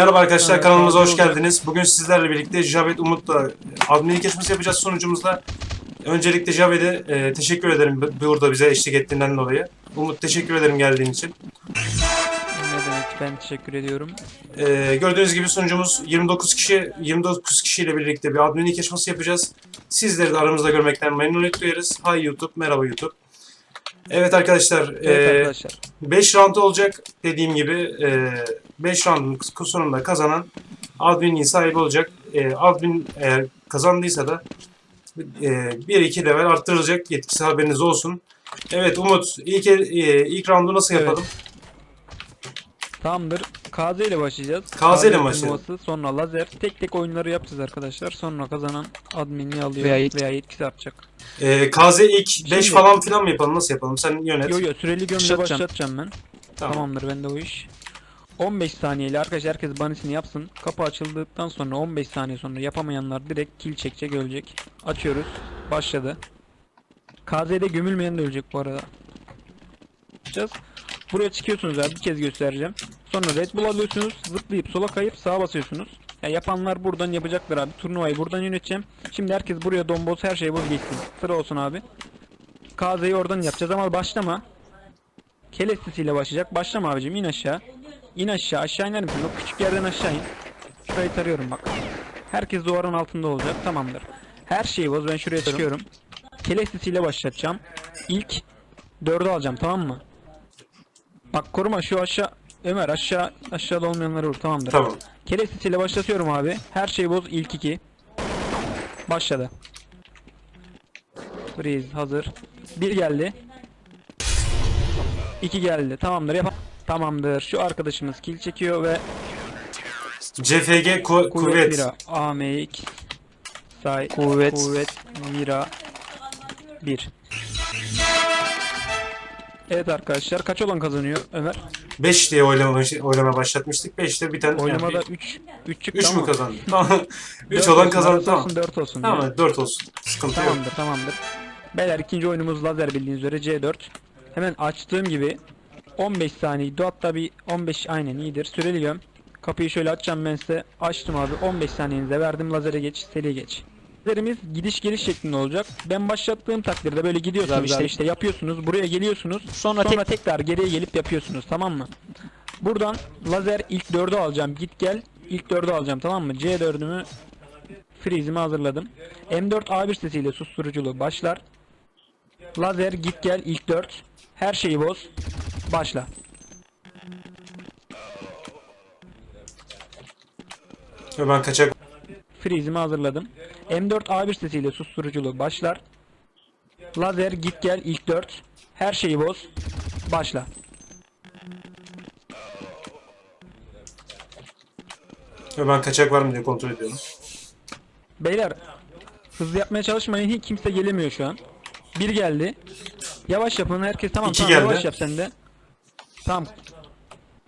Merhaba arkadaşlar Evet, kanalımıza hoş geldiniz. Bugün sizlerle birlikte Javet Umut'la adminlik yarışması yapacağız sunucumuzda. Öncelikle Javet'e e, teşekkür ederim bu- burada bize eşlik ettiğinden dolayı. Umut teşekkür ederim geldiğin için. Ne demek ben teşekkür ediyorum. E, gördüğünüz gibi sunucumuz 29 kişi 29 kişiyle birlikte bir adminlik yarışması yapacağız. Sizleri de aramızda görmekten memnuniyet duyarız. Hay YouTube, merhaba YouTube. Evet arkadaşlar, Evet e, arkadaşlar. 5 round olacak dediğim gibi 5 roundun sonunda kazanan adminliğin sahibi olacak. E, admin eğer kazandıysa da 1-2 level arttırılacak yetkisi haberiniz olsun. Evet Umut ilk, e, ilk roundu nasıl Evet. yapalım? Tamamdır. KZ ile başlayacağız. KZ ile başlayalım? turnuvası, Sonra lazer. Tek tek oyunları yapacağız arkadaşlar. Sonra kazanan adminliği alıyor Veya veya, yet- yetkisi artacak. E, KZ ilk 5 Şimdi- falan filan mı yapalım? Nasıl yapalım? Sen yönet. Yo yo süreli gömle Başlatacağım. başlatacağım ben. Tamam. Tamamdır bende o iş. 15 saniyeyle arkadaşlar herkes banisini yapsın. Kapı açıldıktan sonra 15 saniye sonra yapamayanlar direkt kill çekecek ölecek. Açıyoruz. Başladı. KZ'de gömülmeyen de ölecek bu arada. Yapacağız. Buraya çıkıyorsunuz abi bir kez göstereceğim. Sonra Red Bull alıyorsunuz. Zıplayıp sola kayıp sağa basıyorsunuz. Ya yapanlar buradan yapacaklar abi. Turnuvayı buradan yöneteceğim. Şimdi herkes buraya domboz her şey boz geçsin. Sıra olsun abi. KZ'yi oradan yapacağız ama başlama. Kelestisiyle başlayacak. Başlama abicim in aşağı. İn aşağı. Aşağı iner misin? O küçük yerden aşağı in. Şurayı tarıyorum bak. Herkes duvarın altında olacak. Tamamdır. Her şeyi boz. Ben şuraya çıkıyorum. Kelestisiyle başlatacağım. İlk dördü alacağım tamam mı? Bak koruma şu aşağı. Ömer aşağı aşağıda olmayanları vur tamamdır. Tamam. Kelestisiyle başlatıyorum abi. Her şeyi boz ilk iki. Başladı. Freeze hazır. Bir geldi. İki geldi. Tamamdır yap. Tamamdır. Şu arkadaşımız kill çekiyor ve CFG ku- kuvvet, kuvvet. mira AMX say Kuvvet. kuvvet mira 1. Evet arkadaşlar kaç olan kazanıyor Ömer? 5 diye oylama, oylama başlatmıştık. 5'te bir tane. Oylamada 3 3 çıktı 3 ama. mü kazandı? Tamam. 3 Dört olan olsun, kazandı. arası Tamam. olsun, 4 olsun. Tamam diye. 4 olsun. Sıkıntı yok. Tamamdır tamamdır. Beyler ikinci oyunumuz lazer bildiğiniz üzere C4. Hemen açtığım gibi 15 saniye hatta bir 15 aynen iyidir. Süreli göm. Kapıyı şöyle açacağım ben size. Açtım abi 15 saniyenize verdim lazere geç seri geç. Lazerimiz gidiş geliş şeklinde olacak. Ben başlattığım takdirde böyle gidiyorsunuz Abi işte- işte, yapıyorsunuz buraya geliyorsunuz. Sonra, Sonra tekrar geriye gelip yapıyorsunuz tamam mı? Buradan lazer ilk 4'ü alacağım git gel. İlk 4'ü alacağım tamam mı? C4'ümü Freeze'imi hazırladım. M4 A1 sesiyle susturuculu başlar. Lazer git gel ilk 4. Her şeyi boz. Başla. Ben kaçak. Freeze'imi hazırladım. M4 A1 sesiyle susturuculu başlar. Lazer git gel ilk 4. Her şeyi boz. Başla. Ben kaçak var mı diye kontrol ediyorum. Beyler hızlı yapmaya çalışmayın. Hiç kimse gelemiyor şu an. Bir geldi. Yavaş yapın. Herkes tamam İki tamam geldi. yavaş yap sen de. Tamam.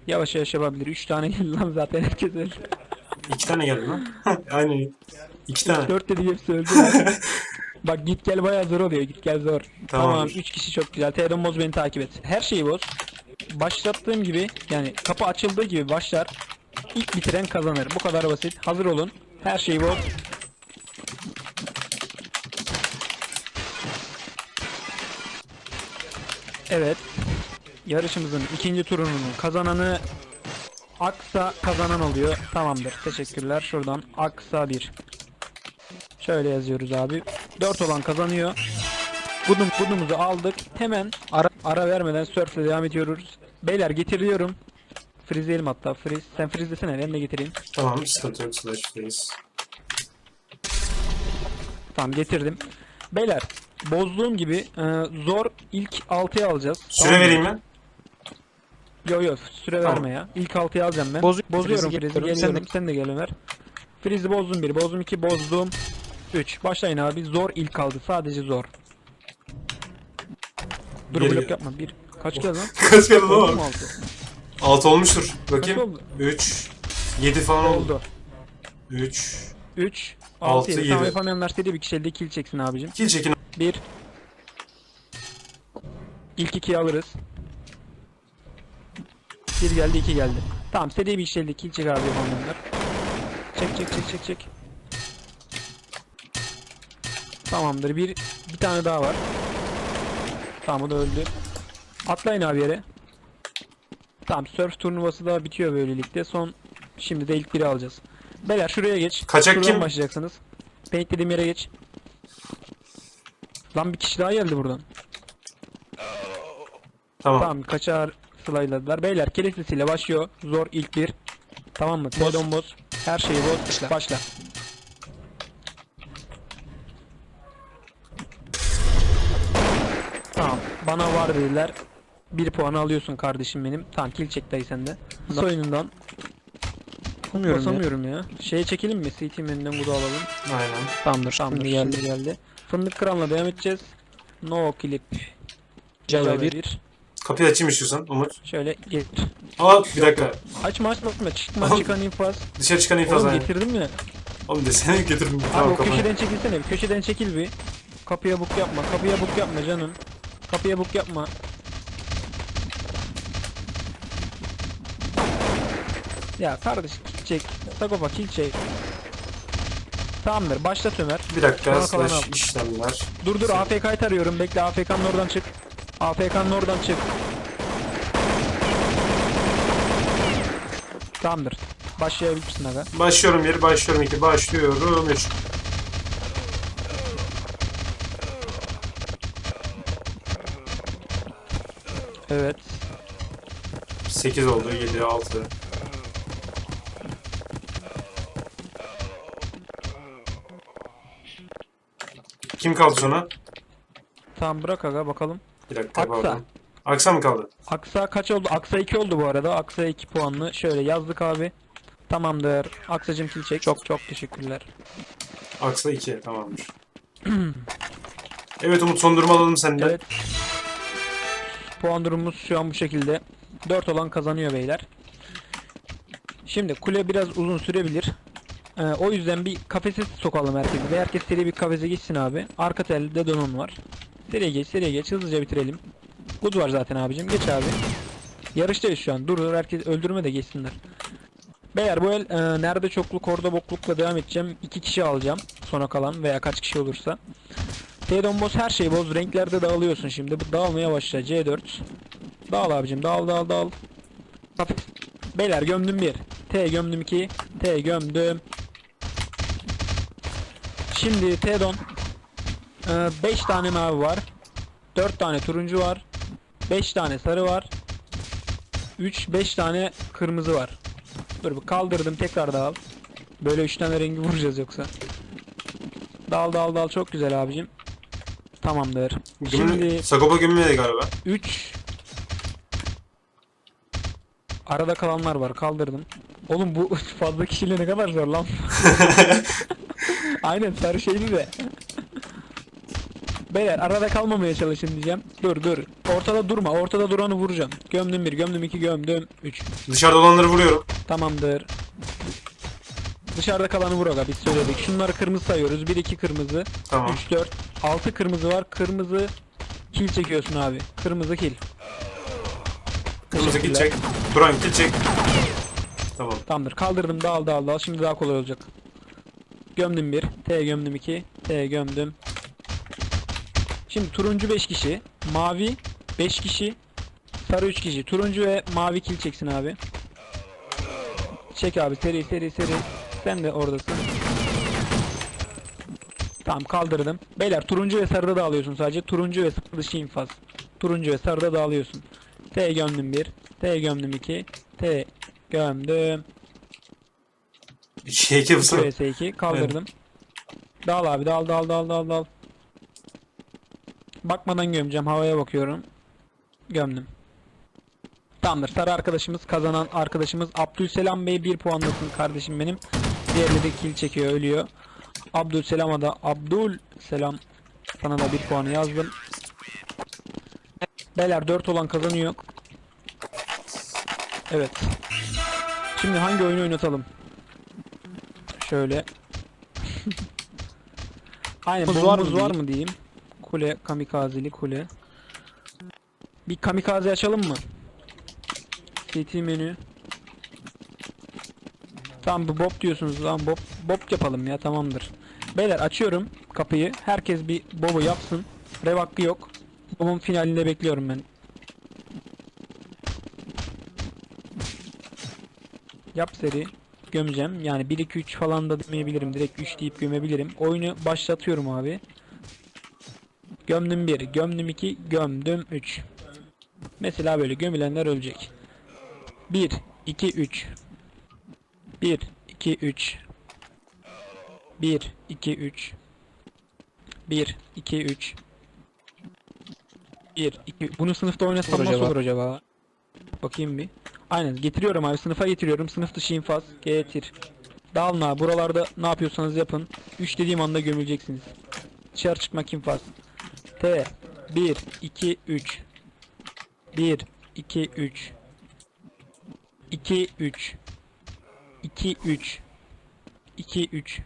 Yavaş yavaş yapabilir. 3 tane geldi lan zaten herkes öldü. 2 tane geldi lan. Aynen. 2 tane. 4 dedi hepsi öldü. Bak git gel bayağı zor oluyor. Git gel zor. Tamam Tamamdır. 3 kişi çok güzel. Teodon boz beni takip et. Her şeyi boz. Başlattığım gibi yani kapı açıldığı gibi başlar. İlk bitiren kazanır. Bu kadar basit. Hazır olun. Her şeyi boz. Evet. Yarışımızın ikinci turunun kazananı Aksa kazanan oluyor. Tamamdır. Teşekkürler. Şuradan Aksa 1. Şöyle yazıyoruz abi. 4 olan kazanıyor. Gudum, gudumuzu aldık. Hemen ara, ara vermeden surf'le devam ediyoruz. Beyler getiriyorum. Freeze'leyelim hatta. Freeze. Sen freeze'lesene. Ben de getireyim. Tamam sıkıntı yok. Slash'tayız. Tamam getirdim. Beyler bozduğum gibi e, zor ilk 6'ya alacağız. Süre Tamam vereyim mi? Yo yo süre Tamam. verme ya. İlk 6'yı alacağım ben. Bozu- Bozuyorum Freeze'i Freeze'i getiriyorum. geliyorum. Sen de gel Ömer. Freeze'i bozdum 1, bozdum 2, bozdum 3. Başlayın abi. Zor ilk aldı. Sadece zor. Dur Geri blok yapma. 1. Kaç geldi lan? Kaç geldi Oldu lan? mu 6? 6 olmuştur. Kaç Bakayım. oldu? 3 7 falan oldu. Oldu. 3 3, Altı, 6, 7. Tamam yedi. yapamayanlar seri bir kişi elde kill çeksin abicim. Kill çekin. 1. İlk 2'yi alırız. 1 geldi 2 geldi. Tamam seri bir işlevde kill çek abi yapanlar. Çek çek çek çek çek. Tamamdır. Bir bir tane daha var. Tamam o da öldü. Atlayın abi yere. Tamam surf turnuvası da bitiyor böylelikle. Son şimdi de ilk biri alacağız. Beyler şuraya geç. Kaçak Şuradan kim? başlayacaksınız. Paint dediğim yere geç. Lan bir kişi daha geldi buradan. Tamam. Tamam kaçar slayladılar. Beyler kilislisiyle başlıyor. Zor ilk bir. Tamam mı? Teodon boz. Her şeyi boz. Başla. Başla. Tamam. Bana var dediler. Bir puan alıyorsun kardeşim benim. Tamam kill çek dayı sende. Nasıl oyunundan? Basamıyorum ya. Basamıyorum ya. Şeye çekelim mi? CT menüden bu da alalım. Aynen. Tamamdır. Tamamdır. geldi. Şimdi geldi. Fındık kramla devam edeceğiz. No clip. Java Java bir. bir. Kapıyı açayım istiyorsan Umut. Şöyle gir. Aa bir dakika. Açma açma açma. Çıkma Oğlum, çıkan infaz. Dışarı çıkan infaz Oğlum getirdim ya. Oğlum desene getirdim. Abi Tamam o kapıyı. köşeden çekilsene bir. Köşeden çekil bir. Kapıya buk yapma. Kapıya buk yapma canım. Kapıya buk yapma. Ya kardeş kill çek. Sagopa kill çek. Tamamdır. Başlat Ömer. Bir dakika slash işlemler. Dur dur AFK'yı tarıyorum. Bekle AFK'nın oradan çık. AFK'nın oradan çık. Tamamdır. Başlayabilirsin aga. Başlıyorum bir, başlıyorum iki, başlıyorum üç. Evet. Sekiz oldu, yedi, altı. Kim kaldı sonra? Tamam bırak aga bakalım. Bir dakika Aksa. pardon. Aksa mı kaldı? Aksa kaç oldu? Aksa 2 oldu bu arada. Aksa 2 puanlı. Şöyle yazdık abi. Tamamdır. Aksacım kill çek. Çok çok teşekkürler. Aksa 2 tamamdır. evet Umut son durumu alalım senden. Evet. Puan durumumuz şu an bu şekilde. 4 olan kazanıyor beyler. Şimdi kule biraz uzun sürebilir. Ee, o yüzden bir kafese sokalım herkesi. Ve herkes seri bir kafese geçsin abi. Arka telde donon var. Seriye geç, seriye geç. Hızlıca bitirelim. Good var zaten abicim. Geç abi. Yarıştayız şu an. Dur dur herkes öldürme de geçsinler. Beyler bu el e, nerede çokluk orada boklukla devam edeceğim. İki kişi alacağım. Sona kalan veya kaç kişi olursa. T-Don boz her şeyi boz. Renklerde dağılıyorsun şimdi. Bu dağılmaya başla. C4. Dağıl abicim. Dağıl dağıl dağıl. Hafif. Beyler gömdüm bir. T gömdüm iki. T gömdüm. Şimdi T-Don. 5 tane mavi var. 4 tane turuncu var. 5 tane sarı var. 3 5 tane kırmızı var. Dur bir kaldırdım tekrar dağıl. Böyle 3 tane rengi vuracağız yoksa. Dal dal dal çok güzel abicim. Tamamdır. Şimdi... Şimdi Sagopa gömmedi galiba. 3 Arada kalanlar var kaldırdım. Oğlum bu fazla kişiyle ne kadar zor lan. Aynen sarı şeydi de. Beyler arada kalmamaya çalışın diyeceğim. Dur dur. Ortada durma. Ortada duranı vuracağım. Gömdüm bir, gömdüm iki, gömdüm üç. Dışarıda olanları vuruyorum. Tamamdır. Dışarıda kalanı vur aga biz söyledik. Şunları kırmızı sayıyoruz. 1 2 kırmızı. Tamam. 3 4 6 kırmızı var. Kırmızı kill çekiyorsun abi. Kırmızı kill. Kırmızı kill çek. Duran kill çek. Tamam. Tamamdır. Kaldırdım. Dağıl dağıl dağıl. Şimdi daha kolay olacak. Gömdüm 1. T gömdüm 2. T gömdüm. Şimdi turuncu 5 kişi. Mavi 5 kişi. Sarı 3 kişi. Turuncu ve mavi kill çeksin abi. Çek abi. Seri seri seri. Sen de oradasın. Tamam kaldırdım. Beyler turuncu ve sarıda dağılıyorsun sadece. Turuncu ve sarı dışı infaz. Turuncu ve sarıda dağılıyorsun. T gömdüm 1. T gömdüm 2. T gömdüm. 2'ye 2 2 mısın? vs 2 kaldırdım. Dal abi dal dal dal dal dal. Bakmadan gömeceğim havaya bakıyorum. Gömdüm. Tamamdır. Sarı arkadaşımız kazanan arkadaşımız Abdülselam Bey 1 puanlasın kardeşim benim. Diğerleri de kill çekiyor ölüyor. Abdülselam'a da Abdül Selam sana da 1 puanı yazdım. Beyler 4 olan kazanıyor. Evet. Şimdi hangi oyunu oynatalım? Şöyle. Aynen Bombamız bombamız var mı var mı diyeyim. Kule kamikazeli kule. Bir kamikaze açalım mı? CT menü. Tamam bu bob diyorsunuz lan bob bob yapalım ya tamamdır. Beyler açıyorum kapıyı. Herkes bir bobu yapsın. Rev hakkı yok. Bobun finalinde bekliyorum ben. Yap seri. Gömeceğim. Yani 1 2 3 falan da demeyebilirim. Direkt 3 deyip gömebilirim. Oyunu başlatıyorum abi. Gömdüm 1, gömdüm 2, gömdüm 3. Mesela böyle gömülenler ölecek. 1 2 3 1 2 3 1 2 3 1 2 3 1 2 Bunu sınıfta oynasam nasıl acaba? olur acaba? Bakayım bir. Aynen getiriyorum abi sınıfa getiriyorum. Sınıf dışı infaz getir. Dağılın abi buralarda ne yapıyorsanız yapın. 3 dediğim anda gömüleceksiniz. Dışarı çıkmak infaz. T. 1 2 3 1 2 3 2 3 2 3 2 3 2 3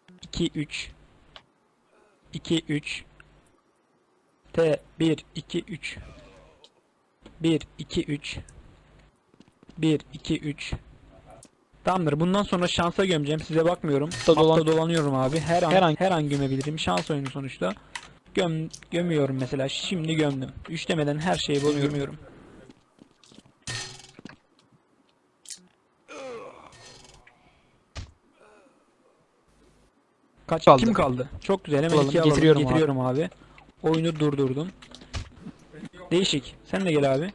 2 3 2 3 T. 1 2 3 1 2 3 1 2 3 Tamamdır. Bundan sonra şansa gömeceğim. Size bakmıyorum. Altta dolan- dolanıyorum abi. Her an Her her an- an, gömebilirim. Şans oyunu sonuçta. Göm gömüyorum mesela. Şimdi gömdüm. Üç demeden her şeyi bunu gömüyorum. Kaç Kaldı. kim kaldı? Çok güzel. Hemen Alalım, iki alalım. getiriyorum abi. Getiriyorum abi. Oyunu durdurdum. Değişik. Sen de gel abi.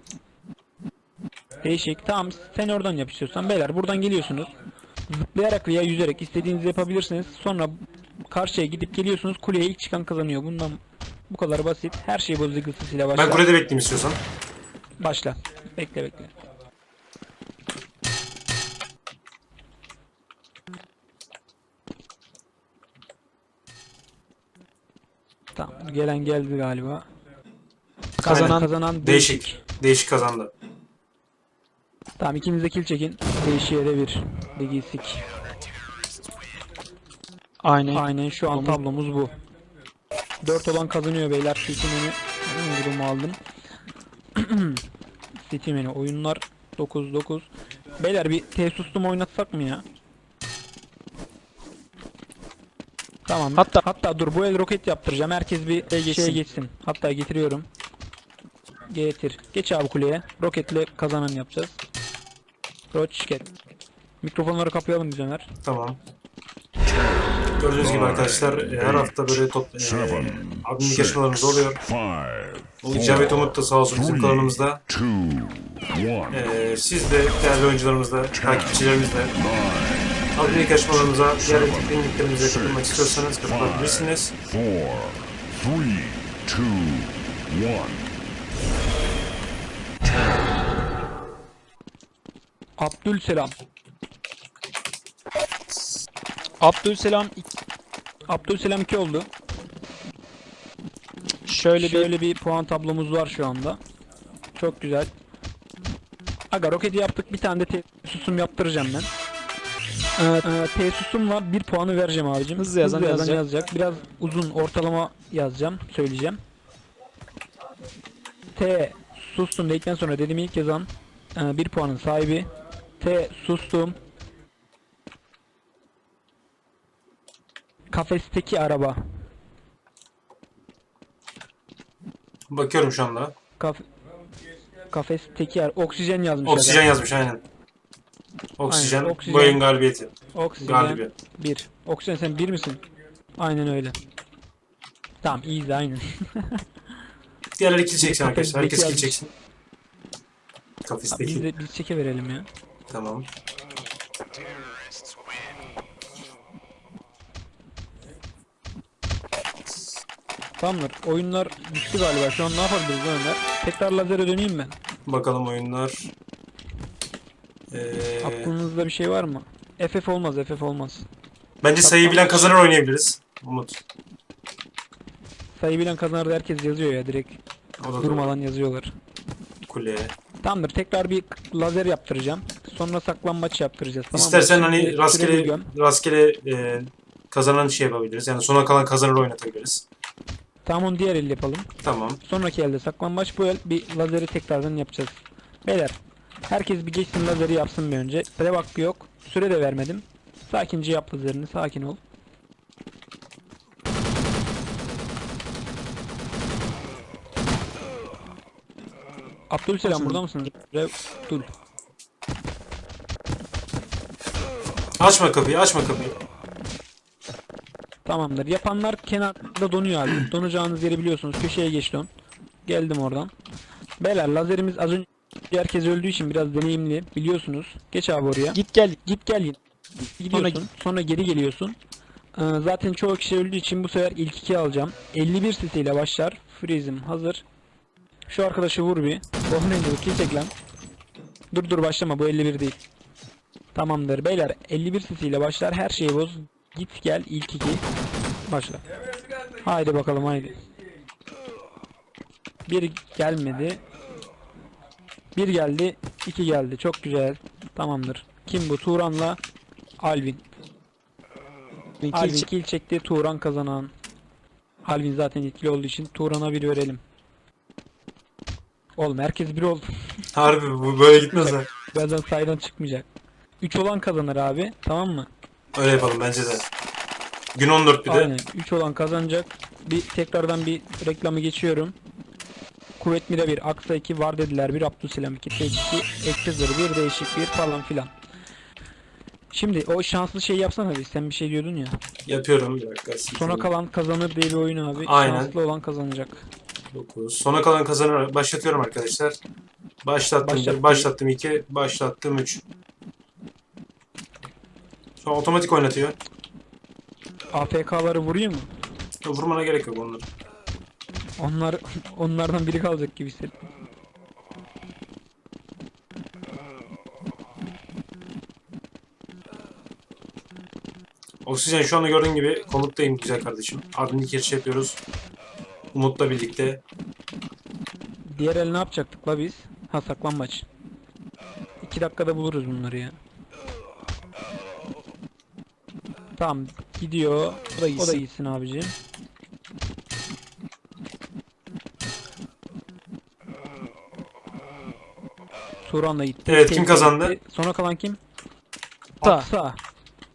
Değişik. Tamam sen oradan yap istiyorsan. Beyler buradan geliyorsunuz. Zıplayarak veya yüzerek istediğinizi yapabilirsiniz. Sonra karşıya gidip geliyorsunuz. Kuleye ilk çıkan kazanıyor. Bundan bu kadar basit. Her şey bu zıgısıyla başla. Ben kulede bekleyeyim istiyorsan. Başla. Bekle bekle. Tamam. Gelen geldi galiba. Kazanan kazanan Değişik. Değişik kazandı. Tamam ikiniz de kill çekin. Değişiye de bir. Ligisik. Aynen. Aynen şu an tablomuz bu. 4 olan kazanıyor beyler. Steam'ini durumu aldım. Steam'ini oyunlar 9 9. Beyler bir Tesus'tum oynatsak mı ya? Tamam. Hatta- hatta dur bu el roket yaptıracağım. Herkes bir Şey geçsin. şeye geçsin. Hatta getiriyorum. Getir. Geç abi kuleye. Roketle kazanan yapacağız. Roket. Mikrofonları kapayalım biz Ömer. Tamam. Gördüğünüz gibi arkadaşlar e, her hafta böyle top, e, yarışmalarımız oluyor. Bu İcabet Umut da sağ olsun bizim kanalımızda. E, siz de değerli oyuncularımızla, takipçilerimizle adminlik yarışmalarımıza, diğer etkinliklerimize katılmak istiyorsanız katılabilirsiniz. four, three, two, one. Abdülselam. Abdülselam Abdülselam 2 oldu. şöyle Şöyle bir puan tablomuz var şu anda. Çok güzel. Aga roketi yaptık. Bir tane de tesusum yaptıracağım ben. Evet, e, tesusumla bir puanı vereceğim abicim. Hızlı yazan yazacak. yazacak. Biraz uzun ortalama yazacağım. Söyleyeceğim. T sustum dedikten sonra dedim ilk yazan e, bir puanın sahibi. T sustum. Kafesteki araba. Bakıyorum şu anda. Kaf kafes teker oksijen yazmış. Oksijen adam. yazmış aynen. Oksijen, Aynen, oksijen. ayın galibiyeti. Oksijen Galibi. 1. Oksijen sen 1 misin? Aynen öyle. Tamam iyiyiz aynen. Diğerleri kill çeksin arkadaşlar. Herkes kill çeksin. biz Kafesteki. de biz çeke verelim ya. Tamam. Tamamdır. Oyunlar bitti galiba. Şu an ne yapabiliriz lan Ömer? Tekrar lazere döneyim ben. Bakalım oyunlar. Ee, Aklınızda bir şey var mı? FF olmaz, FF olmaz. bence sayıyı bilen kazanır oynayabiliriz. Umut. Sayı bilen kazanır da herkes yazıyor ya direkt. O da doğru. Durmadan yazıyorlar. Kule. Tamamdır. Tekrar bir lazer yaptıracağım. Sonra saklambaç yaptıracağız. Tamam mı? İstersen hani süreli rastgele göm. rastgele e, kazanan şey yapabiliriz. Yani sona kalan kazanır oynatabiliriz. Tamam onu diğer el yapalım. Tamam. Sonraki elde saklambaç bu el bir lazeri tekrardan yapacağız. Beyler Herkes bir geçsin lazeri yapsın bir önce. Süre hakkı yok. Süre de vermedim. Sakince yap lazerini. Sakin ol. Abdülselam burada mısın? Abdül. Açma kapıyı, açma kapıyı. Tamamdır. Yapanlar kenarda donuyor abi. Donacağınız yeri biliyorsunuz. Köşeye geç don. Geldim oradan. Beyler lazerimiz az önce herkes öldüğü için biraz deneyimli. Biliyorsunuz. Geç abi oraya. Git gel. Git gel git. Gidiyorsun. Sonra, geri geliyorsun. Ee, zaten çoğu kişi öldüğü için bu sefer ilk iki alacağım. 51 ile başlar. Freeze'im hazır. Şu arkadaşı vur bir. Oh neydi kill çek lan. Dur dur başlama bu 51 değil. Tamamdır beyler 51 ile başlar her şeyi boz. Git gel ilk iki. Başla. Haydi bakalım haydi. Bir gelmedi. Bir geldi. iki geldi. Çok güzel. Tamamdır. Kim bu? Turan'la Alvin. Alvin çek- kill çekti. Turan kazanan. Alvin zaten etkili olduğu için Turan'a bir verelim. Oğlum herkes bir oldu. Harbi bu böyle gitmez ha. Birazdan saydan çıkmayacak. 3 olan kazanır abi. Tamam mı? Öyle yapalım bence de. Gün 14 bir de. Aynen. 3 olan kazanacak. Bir tekrardan bir reklamı geçiyorum. Kuvvet Mira 1, Aksa 2, var dediler 1, Abdülselam 2, Tek 2, Ektezer 1, Değişik 1 falan filan. Şimdi o şanslı şey yapsana bir. Sen bir şey diyordun ya. Yapıyorum bir dakika. Sona kalan kazanır diye bir oyun abi. Aynen. Şanslı olan kazanacak. 9. Sona kalan kazanır. Başlatıyorum arkadaşlar. Başlattım. Başlattım. Başlattım 2. Başlattım 3. An otomatik oynatıyor. AFK'ları vuruyor mu? Vurmana gerek yok onları. Onlar onlardan biri kalacak gibi hissettim. Oksijen şu anda gördüğün gibi komuttayım güzel kardeşim. Ardından giriş yapıyoruz. Umut'la birlikte. Diğer el ne yapacaktık la biz? Ha saklanmaç. 2 dakikada buluruz bunları ya. Tamam gidiyor. O da gitsin, o da gitsin abicim. Turan da gitti. Evet, kim Tehlikeli kazandı? gitti. Sona kalan kim? Ta. Aksa.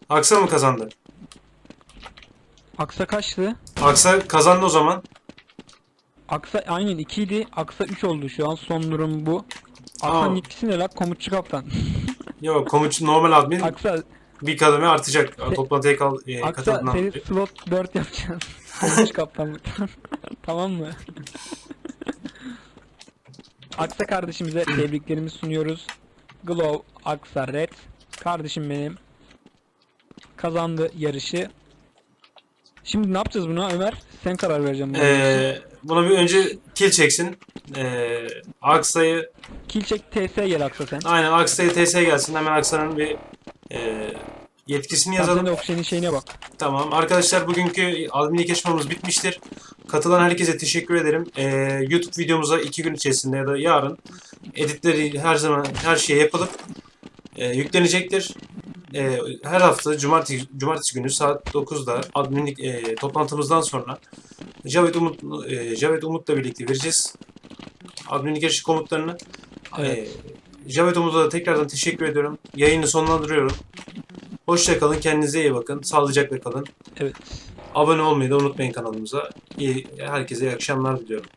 Aksa mı kazandı? Aksa kaçtı? Aksa kazandı o zaman. Aksa aynen 2 idi. Aksa 3 oldu şu an. Son durum bu. Aksan Aa. etkisi ne lan? Komutçu kaptan. Yok komutçu normal admin Aksa, bir kademe artacak. Se- Toplantıya kal, e, Aksa katıldığından seni dolayı. slot 4 yapacağız. Komutçu kaptanlıktan. tamam mı? Aksa kardeşimize tebriklerimizi sunuyoruz. Glow Aksa Red. Kardeşim benim. Kazandı yarışı. Şimdi ne yapacağız buna Ömer? Sen karar vereceğim. buna. Ee, buna bir önce kill çeksin. Ee, Aksa'yı Kill çek TS gel Aksa sen. aynen Aksa'yı TS'ye gelsin. Hemen Aksa'nın bir e, yetkisini Sen yazalım. de oksijenin şeyine bak. Tamam. Arkadaşlar bugünkü adminlik yaşamamız bitmiştir. Katılan herkese teşekkür ederim. Ee, YouTube videomuza iki gün içerisinde ya da yarın editleri her zaman her şey yapılıp e, yüklenecektir. E, her hafta cumartesi, cumartesi günü saat 9'da adminlik e, toplantımızdan sonra Cavit Umut e, Cavit Umut'la birlikte vereceğiz. Adminlik yarışı komutlarını. Evet. E, Cavit Umut'a da tekrardan teşekkür ediyorum. Yayını sonlandırıyorum. Hoşça kalın, kendinize iyi bakın. Sağlıcakla kalın. Evet. Abone olmayı da unutmayın kanalımıza. İyi, herkese iyi akşamlar diliyorum.